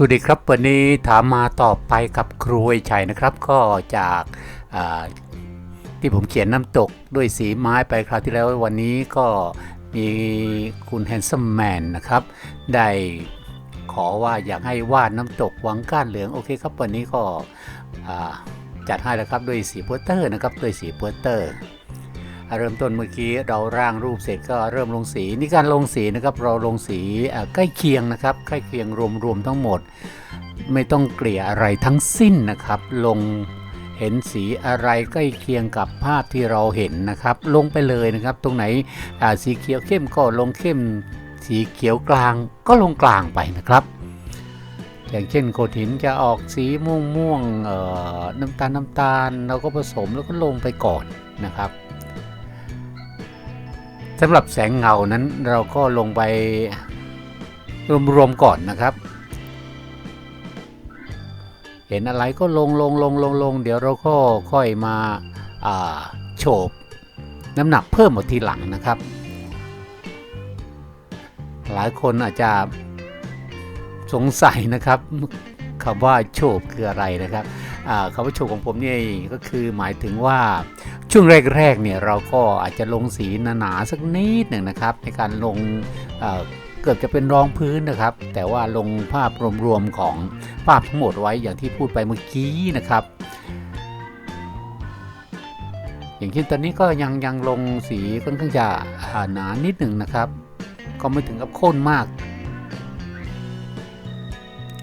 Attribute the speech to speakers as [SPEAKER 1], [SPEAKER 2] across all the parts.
[SPEAKER 1] สวัสดีครับวันนี้ถามมาต่อไปกับครูไอชัยนะครับ ก็จากาที่ผมเขียนน้ำตกด้วยสีไม้ไปคราวที่แล้ววันนี้ก็มีคุณแฮนซัมแมนนะครับ ได้ขอว่าอยากให้วาดน้ำตกวังก้านเหลือง โอเคครับวันนี้ก็จัดให้แล้วครับด้วยสีโปสเตอร์นะครับด้วยสีโปสเตอร์ เริ่มต้นเมื่อกี้เราร่างรูปเสร็จก็เริ่มลงสีนี่การลงสีนะครับเราลงสีใกล้เคียงนะครับใกล้เคียงรวมๆทั้งหมด ไม่ต้องเกลี่ยอะไรทั้งสิ้นนะครับ ลงเห็นสีอะไรใกล้เคียงกับภาพที่เราเห็นนะครับ ลงไปเลยนะครับ ตรงไหนสีเขียวเข้มก็ลงเข้ม สีเขียวกลางก็ลงกลางไปนะครับ อย่างเช่นโขดหินจะออกสีม่วงม่วงน้ำตาลน้ำตาลเราก็ผสมแล้วก็ลงไปก่อนนะครับ สำหรับแสงเงานั้นเราก็ลงไปรวมๆก่อนนะครับ เห็นอะไรก็ลงลงลงลงลงเดี๋ยวเราก็ค่อยมาาโฉบน้ำหนักเพิ่มหมดทีหลังนะครับ หลายคนอาจจะสงสัยนะครับคำว่าโฉบคืออะไรนะครับคำว่าโฉบของผมนี่ก็คือหมายถึงว่า ช่วงแรกๆเนี่ยเราก็อาจจะลงสีหนาๆสักนิดหนึ่งนะครับ ในการลงเเกือบจะเป็นรองพื้นนะครับ แต่ว่าลงภาพรวมๆของภาพทั้งหมดไว้อย่างที่พูดไปเมื่อกี้นะครับ อย่างเช่นตอนนี้ก็ยังยังลงสีค่อนข้างจะอ่าหนานิดหนึ่งนะครับ ก็ไม่ถึงกับข้นมาก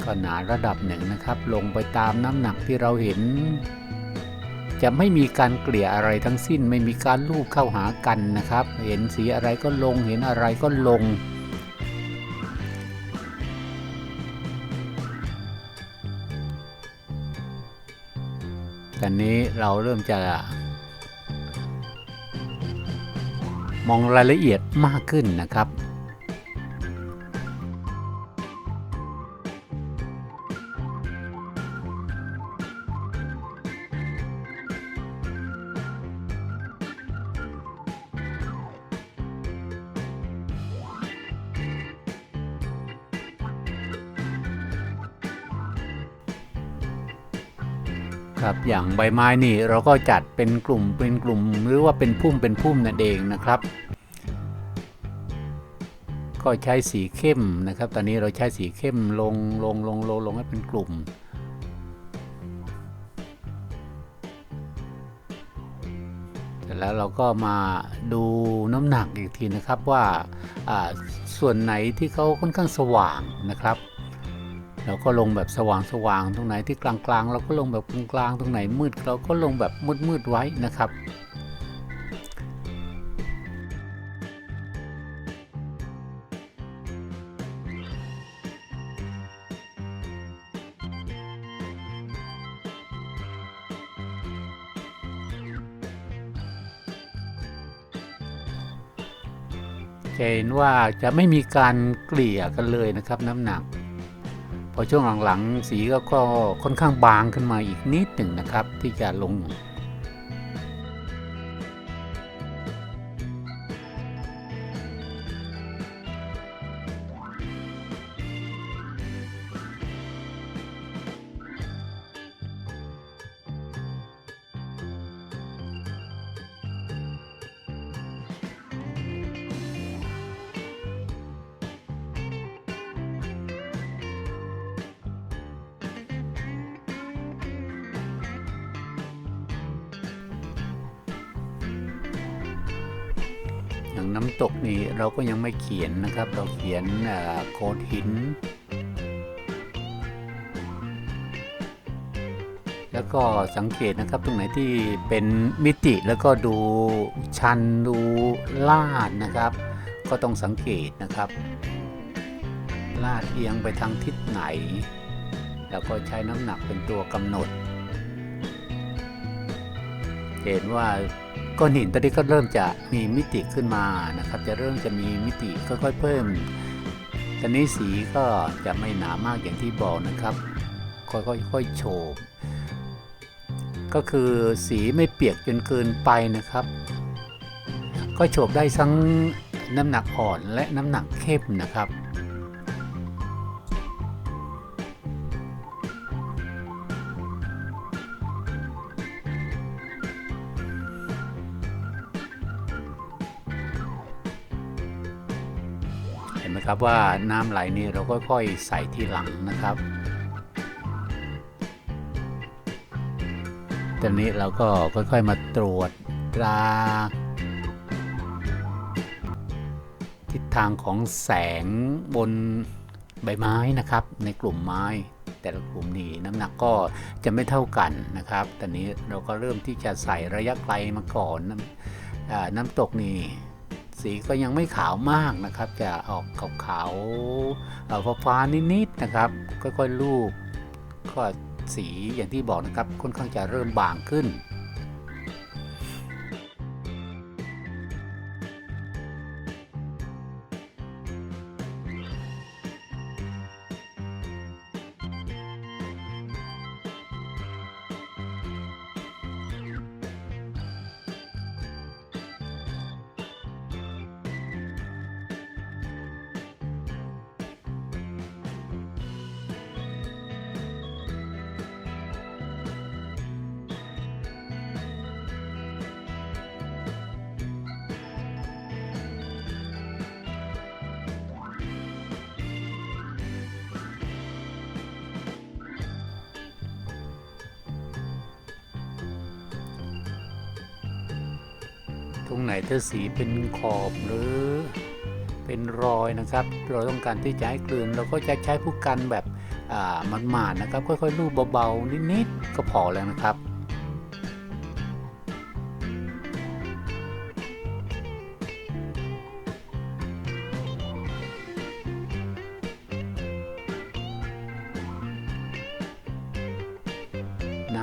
[SPEAKER 1] ก็หนาระดับหนึ่งนะครับ ลงไปตามน้ำหนักที่เราเห็น จะไม่มีการเกลี่ยอะไรทั้งสิ้น ไม่มีการลูบเข้าหากันนะครับ เห็นสีอะไรก็ลง เห็นอะไรก็ลง ตอนนี้เราเริ่มจะมองรายละเอียดมากขึ้นนะครับ ครับอย่างใบไม้นี่เราก็จัดเป็นกลุ่มเป็นกลุ่มหรือว่าเป็นพุ่มเป็นพุ่มนั่นเองนะครับ ก็ใช้สีเข้มนะครับ ตอนนี้เราใช้สีเข้มลงลงลงลงลงให้เป็นกลุ่ม เสร็จแล้วเราก็มาดูน้ำหนักอีกทีนะครับว่าอ่าส่วนไหนที่เขาค่อนข้างสว่างนะครับ เราก็ลงแบบสว่างสว่างๆตรงไหนที่กลางๆ เราก็ลงแบบกลางๆ ตรงไหนมืด เราก็ลงแบบมืดๆไว้นะครับจะเห็นว่าจะไม่มีการเกลี่ยกันเลยนะครับน้ำหนัก พอช่วงหลังๆสีก็ค่อนข้างบางขึ้นมาอีกนิดหนึ่งนะครับ ที่จะลง อย่างน้ำตกนี่เราก็ยังไม่เขียนนะครับ เราเขียนโคดหิน แล้วก็สังเกตนะครับตรงไหนที่เป็นมิติแล้วก็ดูชันดูลาดนะครับ ก็ต้องสังเกตนะครับ ลาดเอียงไปทางทิศไหน แล้วก็ใช้น้ำหนักเป็นตัวกำหนด เห็นว่า ก้อนหินตอนนี้ก็เริ่มจะมีมิติขึ้นมานะครับ จะเริ่มจะมีมิติค่อยๆเพิ่ม ตอนนี้สีก็จะไม่หนามากอย่างที่บอกนะครับ ค่อยๆโฉบก็คือสีไม่เปียกจนเกินไปนะครับ ก็โฉบได้ทั้งน้ำหนักอ่อนและน้ำหนักเข้มนะครับ ไหมครับว่าน้ำไหลนี่เราก็ค่อยๆใส่ที่หลังนะครับตอนนี้เราก็ค่อยๆมาตรวจตราทิศทางของแสงบนใบไม้นะครับ ในกลุ่มไม้แต่ละกลุ่มนี้น้ำหนักก็จะไม่เท่ากันนะครับ ตอนนี้เราก็เริ่มที่จะใส่ระยะไกลมาก่อนน้ำน้ำตกนี่ สีก็ยังไม่ขาวมากนะครับ จะออกขาวๆเอ่อฟ้าๆนิดๆนะครับ ค่อยๆลูบก็สีอย่างที่บอกนะครับค่อนข้างจะเริ่มบางขึ้น รงไหนถ้าสีเป็นขอบหรือเป็นรอยนะครับ เราต้องการที่จะให้กลืนเราก็จะใช้ผู้กันแบบอ่ามันหมาดๆนะครับ ค่อยๆลูบเบาๆนิดๆก็พอแล้วนะครับ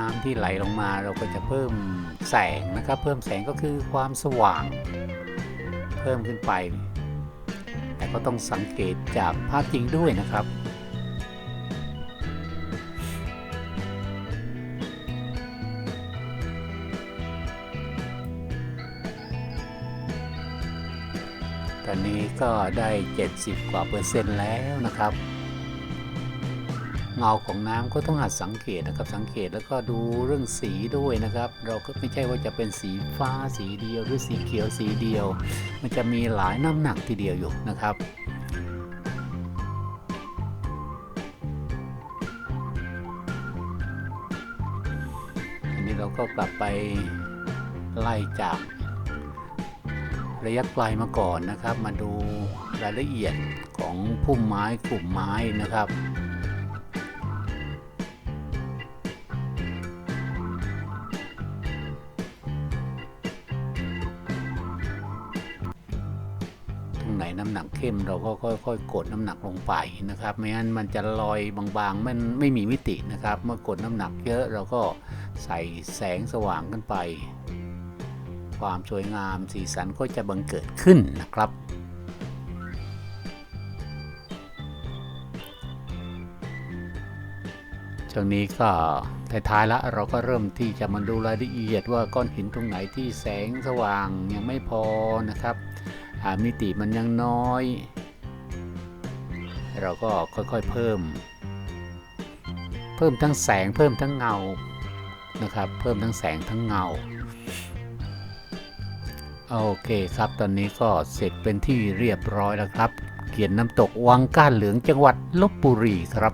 [SPEAKER 1] น้ำที่ไหลลงมาเราก็จะเพิ่มแสงนะครับ เพิ่มแสงก็คือความสว่าง เพิ่มขึ้นไป แต่ก็ต้องสังเกตจากภาพจริงด้วยนะครับตอนนี้ก็ได้ 70 กว่าเปอร์เซ็นต์แล้วนะครับ เงาของน้ำก็ต้องหัดสังเกตนะครับ สังเกตแล้วก็ดูเรื่องสีด้วยนะครับ เราก็ไม่ใช่ว่าจะเป็นสีฟ้าสีเดียวหรือสีเขียวสีเดียว มันจะมีหลายน้ำหนักทีเดียวอยู่นะครับอันนี้เราก็กลับไปไล่จากระยะไกลมาก่อนนะครับ มาดูรายละเอียดของพุ่มไม้กลุ่มไม้นะครับำหนักเข้มเราก็ค่อยๆกดน้ำหนักลงไปนะครับไม่งั้นมันจะลอยบางๆมันไม่มีมิตินะครับ เมื่อกดน้ำหนักเยอะเราก็ใส่แสงสว่างขึ้นไป ความสวยงามสีสันก็จะบังเกิดขึ้นนะครับช่วงนี้ก็ท้ายๆแล้วเราก็เริ่มที่จะมาดูรายละเอียดว่าก้อนหินตรงไหนที่แสงสว่างยังไม่พอนะครับ มิติมันยังน้อย เราก็ค่อยๆเพิ่ม เพิ่มทั้งแสงเพิ่มทั้งเงานะครับ เพิ่มทั้งแสงทั้งเงาโอเคครับตอนนี้ก็เสร็จเป็นที่เรียบร้อยแล้วครับ เขียนน้ำตกวังก้านเหลืองจังหวัดลบบุรีครับ